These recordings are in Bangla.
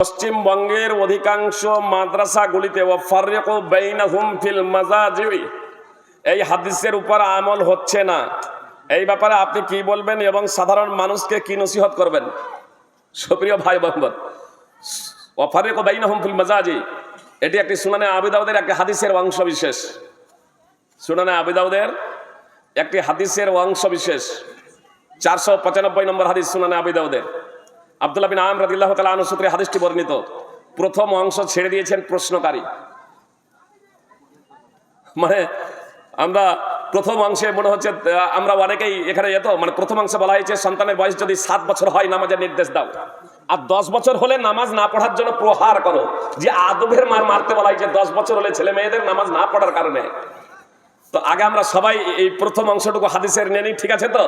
পশ্চিমবঙ্গের অধিকাংশ মাদ্রাসাগুলিতে ফিল মাজাজি এই হাদিসের উপর আমল হচ্ছে না। এই ব্যাপারে আপনি কি বলবেন এবং সাধারণ মানুষকে কি নসিহত করবেন? সুপ্রিয় ভাই মোহাম্মদ ওয়াফারিকু বাইনাহুম ফিল মাজাজি এটি একটি সুনানে আবিদাউদের একটি হাদিসের অংশ বিশেষ সুনানে আবিদাউদের একটি হাদিসের অংশ বিশেষ চারশো পঁচানব্বই নম্বর হাদিস সুনানে আবিদাউদের আব্দুল্লাহ বিন আম রাদিল্লাহ তালা আনুসূত্রে হাদিসটি বর্ণিত। প্রথম অংশ ছেড়ে দিয়েছেন প্রশ্নকারী। মানে আমরা প্রথম অংশে মনে হচ্ছে আমরা অনেকেই এখানে যেত মানে প্রথম অংশে বলা হয়েছে, সন্তানের বয়স যদি সাত বছর হয়, নামাজের নির্দেশ দাও। আর দশ বছর হলে নামাজ না পড়ার জন্য প্রহার করো। যে আদবের মার মারতে বলা হয়েছে দশ বছর হলে ছেলে মেয়েদের নামাজ না পড়ার কারণে। তো আগে আমরা সবাই এই প্রথম অংশটুকু হাদিসের নিয়ে নিই ঠিক আছে তো?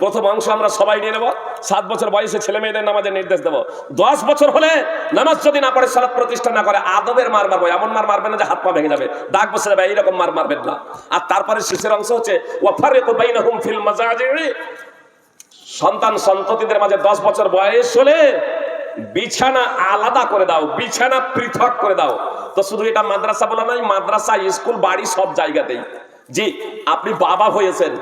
প্রথম অংশ আমরা সবাই নিয়ে নেব। সাত বছর বয়সে ছেলে মেয়েদের নামাজের নির্দেশ দেবো। দশ বছর হলে নামাজ যদি না পড়ে সালাত প্রতিষ্ঠা না করে, আদবের মার মারবো। এমন মার মারবে না যে হাত পা ভেঙে যাবে। দাগ বসে যাবে, এইরকম মার মারবেন না। আর তারপরে শেষের অংশ হচ্ছে ওয়াফারিকু বাইনাহুম ফিল সন্তান সন্ততিদের মাঝে দশ বছর বয়স হলে বিছানা আলাদা করে দাও, বিছানা পৃথক করে দাও। তো শুধু এটা মাদ্রাসা বলা নয়, মাদ্রাসা, স্কুল, বাড়ি সব জায়গাতেই। জি, আপনি বাবা হয়েছেন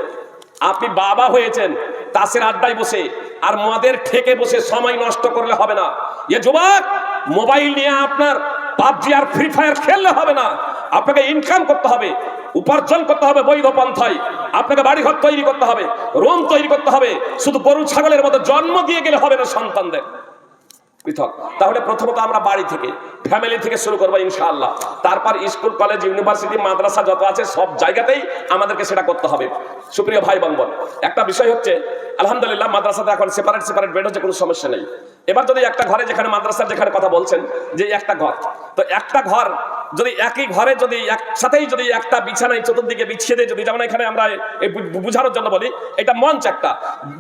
আপনি বাবা হয়েছেন, তাসের আড্ডায় বসে, আর মাদের ঠেকে বসে সময় নষ্ট করলে হবে না। এ যুবক, মোবাইল নিয়ে আপনার পাবজি আর ফ্রি ফায়ার খেললে হবে না। আপনাকে ইনকাম করতে হবে, উপার্জন করতে হবে বৈধ পন্থায়। আপনাকে বাড়িঘর তৈরি করতে হবে রোম তৈরি করতে হবে। শুধু গরু, ছাগলের মতো জন্ম দিয়ে গেলে হবে না সন্তানদের। পৃথক। তাহলে প্রথমত আমরা বাড়ি থেকে ফ্যামিলি থেকে শুরু করব ইনশাআল্লাহ। তারপর স্কুল কলেজ ইউনিভার্সিটি মাদ্রাসা যত আছে, সব জায়গাতেই আমাদেরকে সেটা করতে হবে। সুপ্রিয় ভাই বঙ্গন একটা বিষয় হচ্ছে, আলহামদুলিল্লাহ, মাদ্রাসাতে এখন সেপারেট সেপারেট বেড হচ্ছে, কোনো সমস্যা নেই। এবার যদি একটা ঘরে যেখানে মাদ্রাসার যেখানে কথা বলছেন, যে একটা ঘর, তো একটা ঘর যদি একই ঘরে যদি একসাথেই যদি একটা বিছানায় চতুর্দিকে বিছিয়ে দেয়, যদি যেমন এখানে আমরা বুঝানোর জন্য বলি, এটা মঞ্চ একটা,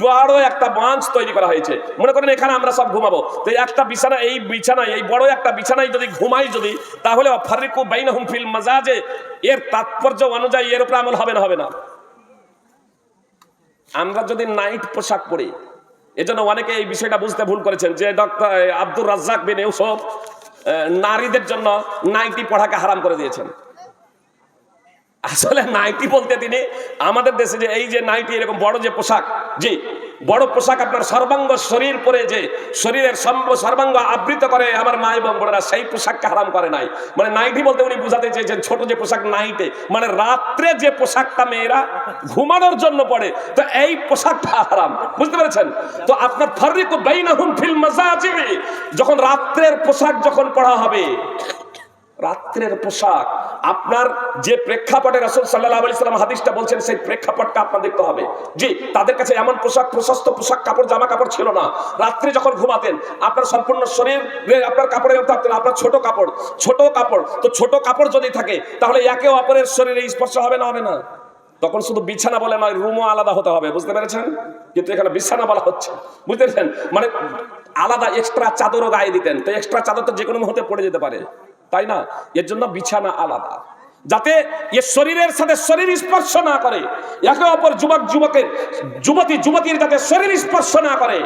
বড় একটা মঞ্চ তৈরি করা হয়েছে। মনে করেন এখানে আমরা সব ঘুমাবো। তো একটা বিছানা, এই বিছানায়, এই বড় একটা বিছানায় যদি ঘুমাই যদি, তাহলে ফারিকু বাইনহুম ফিল মাজাজে, এর তাৎপর্য অনুযায়ী এর উপরে আমল হবে না হবে না। আমরা যদি নাইট পোশাক পরি, এজন্য অনেকে এই বিষয়টা বুঝতে ভুল করেছেন যে ডক্টর আব্দুর রাজ্জাক বিন ইউসুফ নারীদের জন্য নাইটি পড়াকে হারাম করে দিয়েছেন। আসলে নাইটি বলতে তিনি আমাদের দেশে যে এই যে নাইটি এরকম বড় যে পোশাক, জি বড় পোশাক আপনার সর্বাঙ্গ শরীর পরে যে শরীরের সর্ব- সর্বাঙ্গ আবৃত করে আমার মা এবং বোনেরা সেই পোশাককে হারাম করে নাই। মানে নাইটি বলতে উনি বুঝাতে চেয়েছেন, ছোট যে পোশাক নাইটে মানে রাত্রে যে পোশাকটা মেয়েরা ঘুমানোর জন্য পড়ে তো এই পোশাকটা হারাম। বুঝতে পেরেছেন? তো আপনার ফারিক বাইনাহুম ফিল মাজাজি যখন রাত্রের পোশাক যখন পড়া হবে রাত্রের পোশাক। আপনার যে প্রেক্ষাপটে রসুল সাল্লাহ আলি সাল্লাম হাদিসটা বলছেন, সেই প্রেক্ষাপটটা আপনার দেখতে হবে। জি, তাদের কাছে এমন পোশাক, প্রশস্ত পোশাক কাপড় জামা কাপড় ছিল না। রাত্রে যখন ঘুমাতেন, আপনার সম্পূর্ণ শরীর আপনার কাপড়ে থাকতেন, আপনার ছোট কাপড় ছোট কাপড়, তো ছোট কাপড় যদি থাকে, তাহলে একে অপরের শরীরে স্পর্শ হবে না হবে না? তখন শুধু বিছানা বলে নয়, রুমও আলাদা হতে হবে, বুঝতে পেরেছেন? কিন্তু এখানে বিছানা বলা হচ্ছে, বুঝতে পেরেছেন? মানে আলাদা এক্সট্রা চাদরও গায়ে দিতেন, তো এক্সট্রা চাদর তো যে কোনো মুহূর্তে পড়ে যেতে পারে। তাই না? এর জন্য বিছানা আলাদা। যাতে এর শরীরের সাথে শরীর স্পর্শ না করে, একে অপর যুবক, যুবকের, যুবতী, যুবতীর যাতে শরীর স্পর্শ না করে,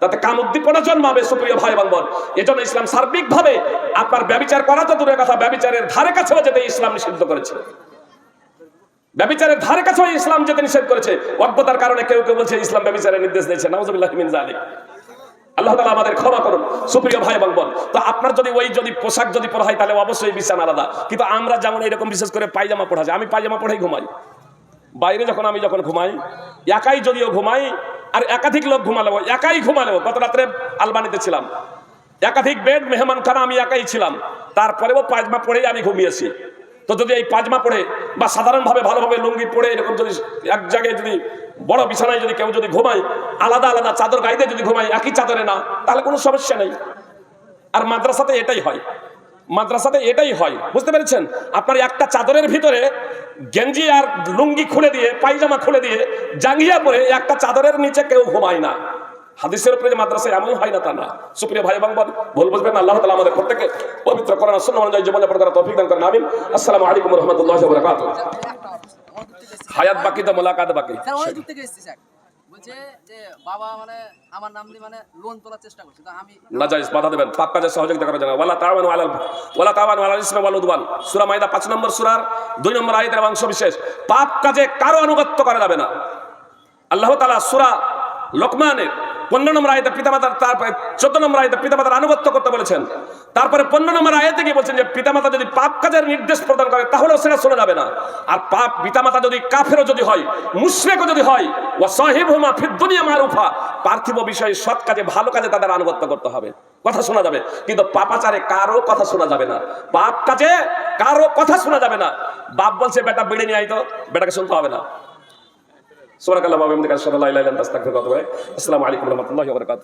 তাতে কাম উদ্দীপনা জন্মাবে, সুপ্রিয় ভাই বান্ধব এজন্য ইসলাম সার্বিকভাবে আপনার ব্যবিচার করা তো দূরের কথা, ব্যবিচারের ধারে কাছেও যেতে ইসলাম নিষিদ্ধ করেছে। ব্যবিচারের ধারে কাছেও ইসলাম যেতে নিষেধ করেছে। অজ্ঞতার কারণে কেউ কেউ বলছে, ইসলাম ব্যবিচারের নির্দেশ দিয়েছে। জালিক আল্লাহ আমাদের ক্ষমা করুন। সুপ্রিয় ভাই এবং তো আপনার যদি ওই যদি পোশাক যদি পরা হয়, তাহলে অবশ্যই বিছানা আলাদা। কিন্তু আমরা যেমন এরকম বিশেষ করে পায়জামা পড়া যায়, আমি পায়জামা পড়েই ঘুমাই। বাইরে যখন আমি যখন ঘুমাই, একাই যদিও ঘুমাই, আর একাধিক লোক ঘুমালেও, একাই ঘুমালেও, গত রাত্রে আলবানিতে ছিলাম। একাধিক বেড মেহমান খানা আমি একাই ছিলাম। তারপরেও পায়জামা পরেই আমি ঘুমিয়েছি। তো যদি এই পাজমা পড়ে বা সাধারণভাবে ভালোভাবে লুঙ্গি পড়ে এরকম যদি এক জায়গায় যদি বড় বিছানায় যদি কেউ যদি ঘুমায়, আলাদা আলাদা চাদর গাইতে যদি ঘুমায়, একই চাদরে না, তাহলে কোনো সমস্যা নেই। আর মাদ্রাসাতে এটাই হয়। মাদ্রাসাতে এটাই হয়। বুঝতে পেরেছেন? আপনার একটা চাদরের ভিতরে গেঞ্জি আর লুঙ্গি খুলে দিয়ে, পায়জামা খুলে দিয়ে, জাঙ্গিয়া পরে একটা চাদরের নিচে কেউ ঘুমায় না। হাদিসের উপরে যে মাদ্রাসায় এমন হয় না তা না। সুপ্রিয় ভাই এবং বোন, ভুল বুঝবেন আল্লাহ তালা আমাদের প্রত্যেকে পবিত্র করেন সুন্না অনুযায়ী জীবনযাপন করার তৌফিক দান করেন আমিন। আসসালামু আলাইকুম রহমতুল্লাহ বরকাত হায়াত বাকি তো মোলাকাত বাকি। বলছে যে বাবা মানে আমার নাম দিয়ে মানে লোন তোলার চেষ্টা করছে তা আমি নাজাইজ বাধা দেবেন। পাপ কাজে সহযোগিতা করা যাবে না। ওয়ালা তাওয়ানু আলাল ওয়ালা তাওয়ানু আলাল ইসমি ওয়াল উদওয়ান। সূরা মাইদা 5 নম্বর সূরার 2 নম্বর আয়াতের অংশ বিশেষ পাপ কাজে কারও আনুগত্য করা যাবে না। আল্লাহ তাআলা সূরা লোকমানের পনেরো নম্বর আয়তে পিতামাতার তারপরে চোদ্দ নম্বর আয়তে পিতামাতার আনুগত্য করতে বলেছেন। তারপরে পনেরো নম্বর আয়তে গিয়ে বলছেন যে, পিতামাতা যদি পাপ কাজের নির্দেশ প্রদান করে, তাহলেও সেটা শোনা যাবে না। আর পাপ পিতামাতা যদি কাফেরও যদি হয়, মুশরিকও যদি হয় ও সাহিব হুমা ফিদ দুনিয়া মারুফা, পার্থিব বিষয়ে সৎ কাজে, ভালো কাজে তাদের আনুগত্য করতে হবে। কথা শোনা যাবে। কিন্তু পাপাচারে কারও কথা শোনা যাবে না। পাপ কাজে কারও কথা শোনা যাবে না। বাপ বলছে, বেটা বেড়ে নিয়ে আইতো বেটাকে শুনতে হবে না। সুবাহ আল্লাহ বাবা আমাদের কাছে সাদা লাইলাইলাম রাস্তা ঘুরে কথা হয় আসসালামু আলাইকুম রহমতুল্লাহ বরকাত